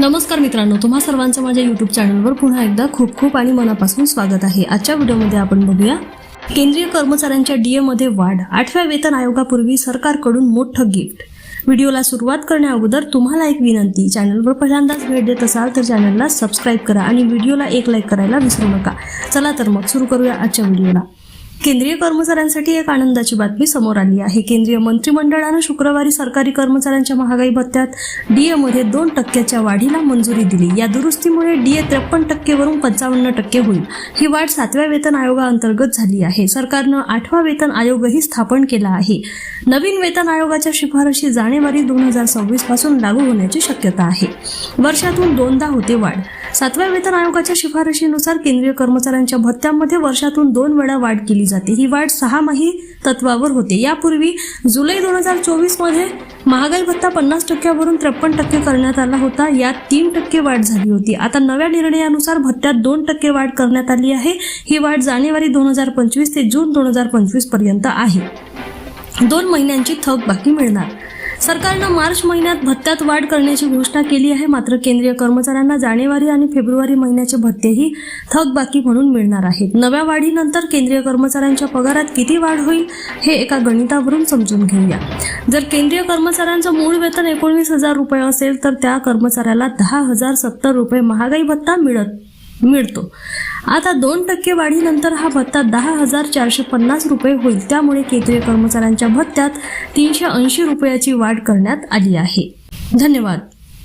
नमस्कार मित्रांनो तुम्हा सर्वांचं माझ्या युट्यूब चॅनलवर पुन्हा एकदा खूप खूप आणि मनापासून स्वागत आहे. आजच्या व्हिडिओमध्ये आपण बघूया केंद्रीय कर्मचाऱ्यांच्या डी एमध्ये वाढ आठव्या वेतन आयोगापूर्वी सरकारकडून मोठं गिफ्ट व्हिडिओला सुरुवात करण्याअगोदर तुम्हाला एक विनंती चॅनलवर पहिल्यांदाच भेट देत असाल तर चॅनलला सबस्क्राईब करा आणि व्हिडिओला एक लाईक करायला विसरू नका. चला तर मग सुरू करूया आजच्या व्हिडिओला. केंद्रीय कर्मचाऱ्यांसाठी एक आनंदाची बातमी समोर आली आहे. केंद्रीय मंत्रिमंडळानं शुक्रवारी सरकारी कर्मचाऱ्यांच्या महागाई भत्त्यात डीएमध्ये दोन टक्क्याच्या वाढीला मंजुरी दिली. या दुरुस्तीमुळे डीए त्रेपन्न टक्केवरून पंचावन्न टक्के होईल. ही वाढ सातव्या वेतन आयोगाअंतर्गत झाली आहे. सरकारनं आठवा वेतन आयोगही स्थापन केला आहे. नवीन वेतन आयोगाच्या शिफारशी जानेवारी दोन हजार सव्वीसपासून लागू होण्याची शक्यता आहे. वर्षातून दोनदा होते वाढ. सातव्या वेतन आयोगाच्या शिफारशीनुसार केंद्रीय कर्मचाऱ्यांच्या भत्त्यामध्ये वर्षातून दोन वेळा वाढ केली जाते. ही वाढ सहामाही तत्वावर होते. यापूर्वी जुलै दोन हजार चोवीसमध्ये महागाई भत्ता पन्नास टक्क्यावरून त्रेपन्न टक्के करण्यात आला होता. यात तीन टक्के वाढ झाली होती. आता नव्या निर्णयानुसार भत्त्यात दोन टक्के वाढ करण्यात आली आहे. ही वाढ जानेवारी दोन हजार पंचवीस ते जून दोन हजार पंचवीसपर्यंत आहे. दोन महिन्यांची थक बाकी मिळणार. सरकारनं मार्च महिन्यात भत्त्यात वाढ करण्याची घोषणा केली आहे. मात्र केंद्रीय कर्मचाऱ्यांना जानेवारी आणि फेब्रुवारी महिन्याचे भत्तेही थकबाकी म्हणून मिळणार आहेत. नव्या वाढीनंतर केंद्रीय कर्मचाऱ्यांच्या पगारात किती वाढ होईल हे एका गणितावरून समजून घेऊया. जर केंद्रीय कर्मचाऱ्यांचं मूळ वेतन एकोणवीस हजार रुपये असेल तर त्या कर्मचाऱ्याला दहा हजार सत्तर रुपये महागाई भत्ता मिळत मिळतो. आता दोन टक्के वाढीनंतर हा भत्ता दहा हजार चारशे पन्नास रुपये होईल. त्यामुळे केंद्रीय कर्मचाऱ्यांच्या भत्त्यात तीनशे ऐंशी रुपयाची वाढ करण्यात आली आहे. धन्यवाद.